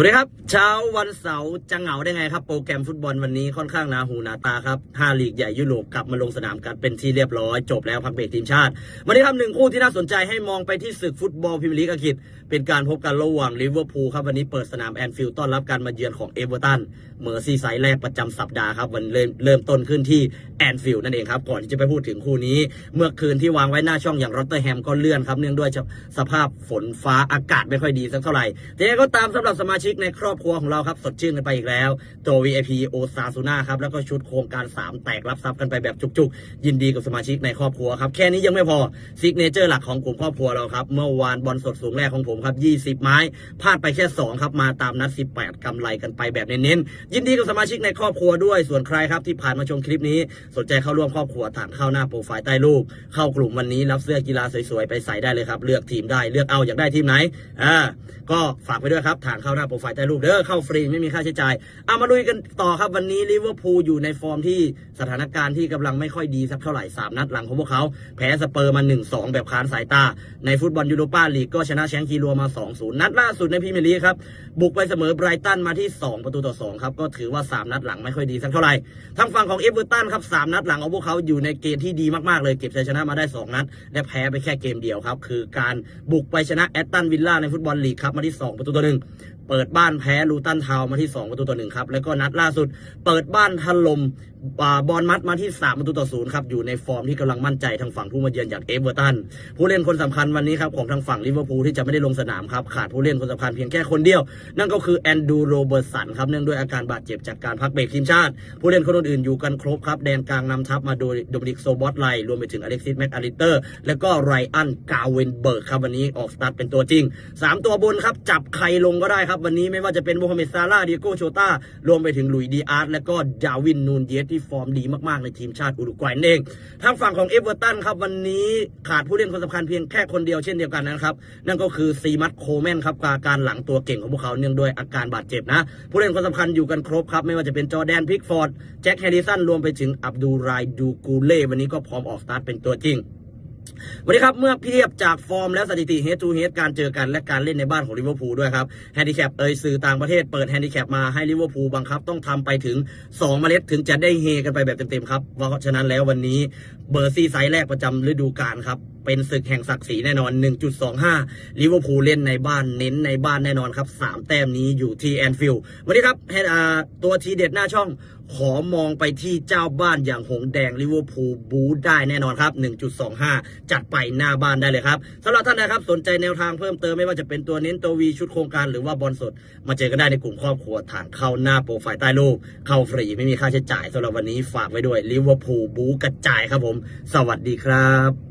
วัสดีครับ เช้าวันเสาร์จะเหงาได้ไงครับ โปรแกรมฟุตบอลวันนี้ค่อนข้างนาหูนาตาครับห้าลีกใหญ่ยุโรปกลับมาลงสนามกันเป็นที่เรียบร้อย จบแล้วพักเบรกทีมชาติ วันนี้ครับหนึ่งคู่ที่น่าสนใจให้มองไปที่ศึกฟุตบอลพรีเมียร์ลีกอังกฤษ เป็นการพบกันระหว่างลิเวอร์พูลครับ วันนี้เปิดสนามแอนฟิลด์ต้อนรับการมาเยือนของเอเวอร์ตันเมอร์ซีไซด์แรกประจำสัปดาห์ครับวันเริ่มเริ่มต้นขึ้นที่แอนฟิลด์นั่นเองครับก่อนที่จะไปพูดถึงคู่นี้ เมื่อคืนที่วางไว้หน้าช่องอย่างรอตเตอร์แฮมก็เลื่อนครับเนื่องด้วยสภาพฝนฟ้าอากาศไม่ค่อยดีสักเท่าไหร่แต่ก็ตามสำหรับสมาชิกในครอบครัวของเราครับสดชื่นกันไปอีกแล้ว ตัว VIP โอซาซูน่าครับแล้วก็ชุดโครงการ 3 แตกรับทรัพย์กันไปแบบจุกๆ ยินดีกับสมาชิกในครอบครัวครับ แค่นี้ยังไม่พอซิกเนเจอร์หลักของกลุ่มครอบครัวเราครับ เมื่อวานบอลสดสูงแรกของผมครับ 20 ไม้พลาดไปแค่ 2 ครับ มาตามนัด 18กำไรกันไปแบบเน้นๆยินดีกับสมาชิกในครอบครัวด้วยส่วนใครครับที่ผ่านมาชมคลิปนี้ สนใจเข้าร่วมครอบครัวถามเข้าหน้าโปรไฟล์ใต้รูปเข้ากลุ่มวันนี้รับเสื้อกีฬาสวยๆไปใส่ได้เลยครับเลือกทีมได้เลือกเอาอยากได้ทีมไหนอ่าก็ฝากไปด้วยครับฐานเข้าหน้าโปรไฟล์ใต้รูปเด้อเข้าฟรีไม่มีค่าใช้จ่ายเอามาลุยกันต่อครับวันนี้ลิเวอร์พูลอยู่ในฟอร์มที่สถานการณ์ที่กำลังไม่ค่อยดีสักเท่าไหร่สามนัดหลังของพวกเขา แพ้สเปอร์มา 1-2 แบบคานสายตา ในฟุตบอลยูโรปาลีกก็ชนะแชงคีรัวมา 2-0 นัดล่าสุดในพรีเมียร์ลีกครับ บุกไปเสมอไบรตันมาที่ 2 ประตูต่อ 2 ครับ ก็ถือว่า 3 นัดหลังไม่ค่อยดีสักเท่าไหร่ทางฝั่งของเอเวอร์ตันครับ 3 นัดหลังของพวกเขาอยู่ในเกณฑ์ที่ดีมากๆเลยเก็บชัยชนะมาได้ 2 นัดและแพ้ไปแค่เกมเดียวครับคือการบุกไปชนะแอตตันวิลล่าในฟุตบอลลีกครับมาที่ 2 ประตูต่อหนึ่ง เปิดบ้านแพ้ลูตันทาวมาที่ 2 ประตูต่อหนึ่งครับ แล้วก็นัดล่าสุด เปิดบ้านถล่มบอลมัดมาที่3ประตูต่อศูนย์ครับ อยู่ในฟอร์มที่กำลังมั่นใจทางฝั่งผู้มาเยือนอย่างเอเวอร์ตันผู้เล่นคนสำคัญวันนี้ครับ ของทางฝั่งลิเวอร์พูลที่จะไม่ได้ลงสนามครับ ขาดผู้เล่นคนสำคัญเพียงแค่คนเดียว นั่นก็คือแอนดูโรเบิร์ตสันครับ เนื่องด้วยอาการบาดเจ็บจากการพักเบรกทีมชาติ ผู้เล่นคนอื่นๆอยู่กันครบครับ แดนกลางนำทัพมาโดยโดมินิกโซบอสไลรวมไปถึงอเล็กซิสแม็กอาริเตอร์แล้วก็ไรอันกาเวนเบิร์กครับวันนี้ออกสตาร์ทเป็นตัวจริง 3 ตัวบนครับจับใครลงก็ได้ครับวันนี้ไม่ว่าจะเป็นโมฮัมเหม็ดซาร่าดิโก้โชต้ารวมไปถึงลุยดีอาร์ตและก็ดาวินนูนเยสที่ฟอร์มดีมากๆในทีมชาติอุรุกวัยเองทางฝั่งของเอเวอร์ตันครับวันนี้ขาดผู้เล่นคนสำคัญเพียงแค่คนเดียวเช่นเดียวกันนะครับ นั่นก็คือซีมัตโคแมนครับกาการหลังตัวเก่งของพวกเขาเนื่องด้วยอาการบาดเจ็บนะ ผู้เล่นคนสำคัญอยู่กันครบครับ ไม่ว่าจะเป็นจอแดนพิกฟอร์ดแจ็คแฮร์ริสันรวมไปถึงอับดูไรดูกูเล่วันนี้ก็พร้อมออกสตาร์ทเป็นตัวจริง วันนี้ครับ เมื่อเทียบจากฟอร์มและสถิติเฮดทูเฮดการเจอกันและการเล่นในบ้านของลิเวอร์พูลด้วยครับแฮนดิแคปเอยสื่อต่างประเทศเปิดแฮนดิแคปมาให้ลิเวอร์พูลบังคับต้องทำไปถึง 2 เมล็ดถึงจะได้เฮกันไปแบบเต็มๆครับเพราะฉะนั้นแล้ววันนี้เบอร์ซี่ไซส์แรกประจำฤดูกาลครับ เป็นศึกแห่งศักดิ์ศรีแน่นอน 1.25 ลิเวอร์พูลเล่นในบ้านเน้นในบ้านแน่นอนครับ 3 แต้มนี้อยู่ที่แอนฟิลด์วันนี้ครับแฮดอาตัวทีเด็ดหน้าช่องขอมองไปที่เจ้าบ้านอย่างหงแดงลิเวอร์พูลบูได้แน่นอนครับ 1.25 จัดไปหน้าบ้านได้เลยครับสำหรับท่านนะครับสนใจแนวทางเพิ่มเติมไม่ว่าจะเป็นตัวเน้นตัววีชุดโครงการหรือว่าบอลสด มาเจอกันได้ในกลุ่มครอบครัวฐานเข้าหน้าโปรไฟล์ใต้รูป เข้าฟรีไม่มีค่าใช้จ่ายสำหรับวันนี้ฝากไว้ด้วยลิเวอร์พูลบูกระจายครับผม สวัสดีครับ